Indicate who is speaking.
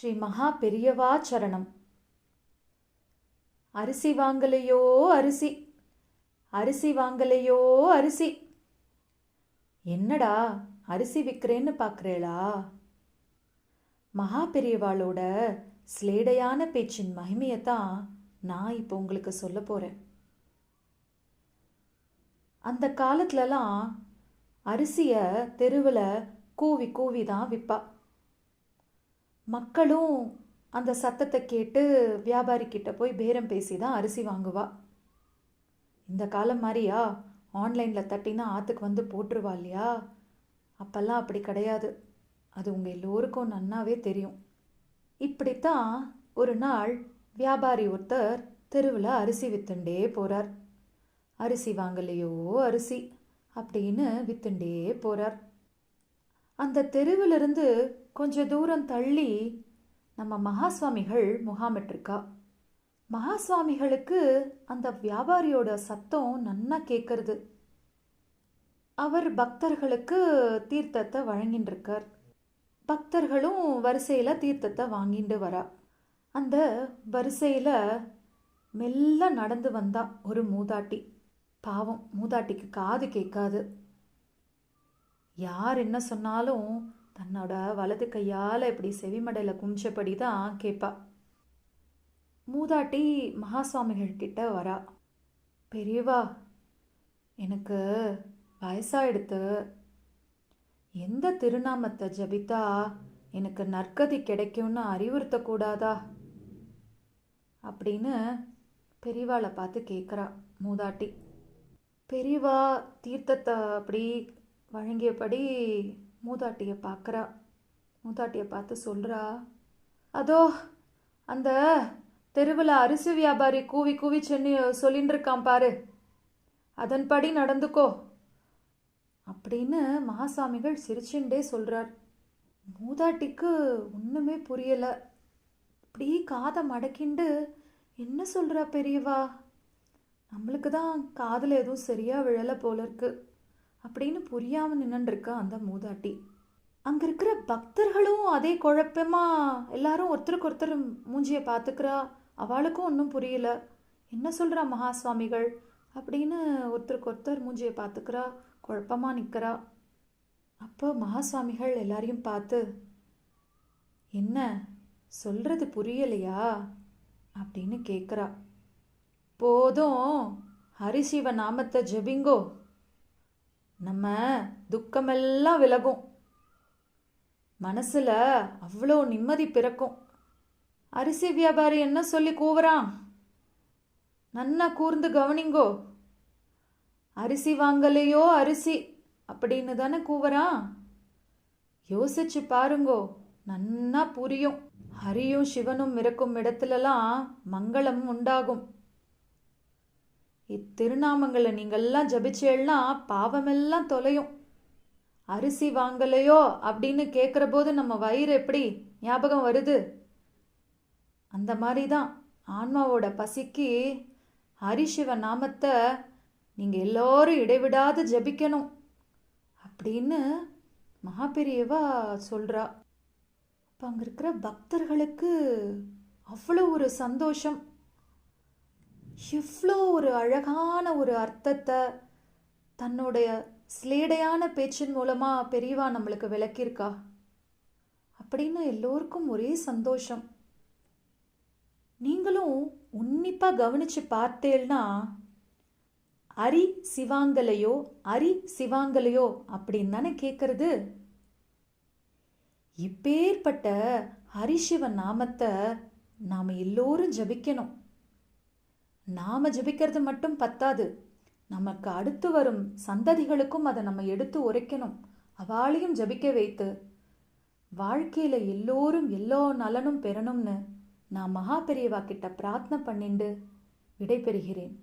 Speaker 1: ஸ்ரீ மகா பெரியவா சரணம் அரிசி வாங்கலையோ அரிசி? அரிசி வாங்கலையோ அரிசி? என்னடா அரிசி விற்கிறேன்னு பார்க்குறேளா மகா பெரியவாளோட ஸ்லேடையான பேச்சின் மகிமையைத்தான் நான் இப்போ உங்களுக்கு சொல்ல போகிறேன் அந்த காலத்துலலாம் அரிசியை தெருவில் கூவி கூவி தான் விற்பா மக்களும் அந்த சத்தத்தை கேட்டு வியாபாரிக்கிட்ட போய் பேரம் பேசி தான் அரிசி வாங்குவா. இந்த காலம் மாதிரியா? ஆன்லைனில் தட்டினா ஆற்றுக்கு வந்து போட்டுருவா இல்லையா? அப்போல்லாம் அப்படி கிடையாது. அது உங்கள் எல்லோருக்கும் நன்னாவே தெரியும். இப்படித்தான் ஒரு நாள் வியாபாரி ஒருத்தர் தெருவில் அரிசி வித்துண்டே போகிறார் அரிசி வாங்கலையோ அரிசி அப்படின்னு வித்துண்டே போகிறார் அந்த தெருவிலிருந்து கொஞ்ச தூரம் தள்ளி நம்ம மகாசுவாமிகள் முகாமிட்டிருக்கா. மகாசுவாமிகளுக்கு அந்த வியாபாரியோட சத்தம் நன்னா கேட்கறது அவர் பக்தர்களுக்கு தீர்த்தத்தை வழங்கின்னு இருக்கார் பக்தர்களும் வரிசையில் தீர்த்தத்தை வாங்கிட்டு வரா. அந்த வரிசையில் மெல்ல நடந்து வந்தா ஒரு மூதாட்டி. பாவம் மூதாட்டிக்கு காது கேட்காது யார் என்ன சொன்னாலும் தன்னோட வலது கையால் இப்படி செவிமடையில் குமிச்சபடி தான் கேட்பா மூதாட்டி மகாசுவாமிகள் கிட்ட வரா. பெரியவா எனக்கு வயசாயிடுத்து. எந்த திருநாமத்தை ஜபித்தா எனக்கு நற்கதி கிடைக்கும்னு அறிவுறுத்தக்கூடாதா? அப்படின்னு பெரியவாளை பார்த்து கேட்குறா மூதாட்டி. பெரியவா தீர்த்தத்தை அப்படி வழங்கியபடி மூதாட்டியை பார்க்குறா மூதாட்டியை பார்த்து சொல்கிறா அதோ அந்த தெருவில் அரிசி வியாபாரி கூவி கூவி சென்னு சொல்லின்னு இருக்கான் பாரு. அதன்படி நடந்துக்கோ. அப்படின்னு மகாசாமிகள் சிரிச்சுண்டே சொல்கிறார் மூதாட்டிக்கு ஒன்றுமே புரியலை. இப்படி காதை மடக்கிண்டு என்ன சொல்கிறா பெரியவா? நம்மளுக்கு தான் காதில் எதுவும் சரியாக விழலை போல இருக்குது அப்படின்னு புரியாமல் நின்றுருக்கா அந்த மூதாட்டி. அங்கே இருக்கிற பக்தர்களும் அதே குழப்பமா எல்லாரும் ஒருத்தருக்கு ஒருத்தர் மூஞ்சியை பார்த்துக்கிறா. அவளுக்கும் ஒன்றும் புரியல. என்ன சொல்கிறா மகா சுவாமிகள் அப்படின்னு ஒருத்தருக்கு ஒருத்தர் மூஞ்சியை பார்த்துக்கிறா. குழப்பமாக நிற்கிறா அப்போ மகா சுவாமிகள் எல்லாரையும் பார்த்து என்ன? சொல்கிறது புரியலையா? அப்படின்னு கேட்குறா போதும். ஹரிசிவ நாமத்தை ஜெபிங்கோ. நம்ம துக்கமெல்லாம் விலகும். மனசில் அவ்வளோ நிம்மதி பிறக்கும். அரிசி வியாபாரி என்ன சொல்லி கூவுறான்? நன்னா கூர்ந்து கவனிங்கோ. அரிசி வாங்கலையோ அரிசி? அப்படின்னு தானே கூவுறான். யோசிச்சு பாருங்கோ நன்னா புரியும். ஹரியும் சிவனும் இருக்கும் இடத்துலலாம் மங்களம் உண்டாகும். இத்திருநாமங்களை நீங்கள்லாம் ஜபிச்சேன்னா பாவமெல்லாம் தொலையும். அரிசி வாங்கலையோ அப்படின்னு கேட்குற போது நம்ம வயிறு எப்படி ஞாபகம் வருது? அந்த மாதிரி தான் ஆன்மாவோட பசிக்கு ஹரிசிவ நாமத்தை நீங்கள் எல்லோரும் இடைவிடாது ஜபிக்கணும் அப்படின்னு மகாபெரியவா சொல்கிறா அப்போ அங்கே இருக்கிற பக்தர்களுக்கு அவ்வளோ ஒரு சந்தோஷம். எவ்வளோ ஒரு அழகான ஒரு அர்த்தத்தை தன்னுடைய ஸ்லேடையான பேச்சின் மூலமாக பெரியவா நம்மளுக்கு விளக்கியிருக்கா? அப்படின்னு எல்லோருக்கும் ஒரே சந்தோஷம். நீங்களும் உன்னிப்பாக கவனித்து பார்த்தேன்னா அரி சிவாங்கலையோ அரி சிவாங்கலையோ அப்படின்னு தானே கேட்குறது இப்பேற்பட்ட ஹரிசிவ நாமத்தை நாம் எல்லோரும் ஜபிக்கணும். நாம ஜபிக்கிறது மட்டும் பத்தாது. நமக்கு அடுத்து வரும் சந்ததிகளுக்கும் அதை நம்ம எடுத்து உரைக்கணும். அவாளையும் ஜபிக்க வைத்து வாழ்க்கையில் எல்லோரும் எல்லோ நலனும் பெறணும்னு நான் மகா பெரியவா கிட்ட பிரார்த்தனை பண்ணிண்டு விடைபெறுகிறேன்.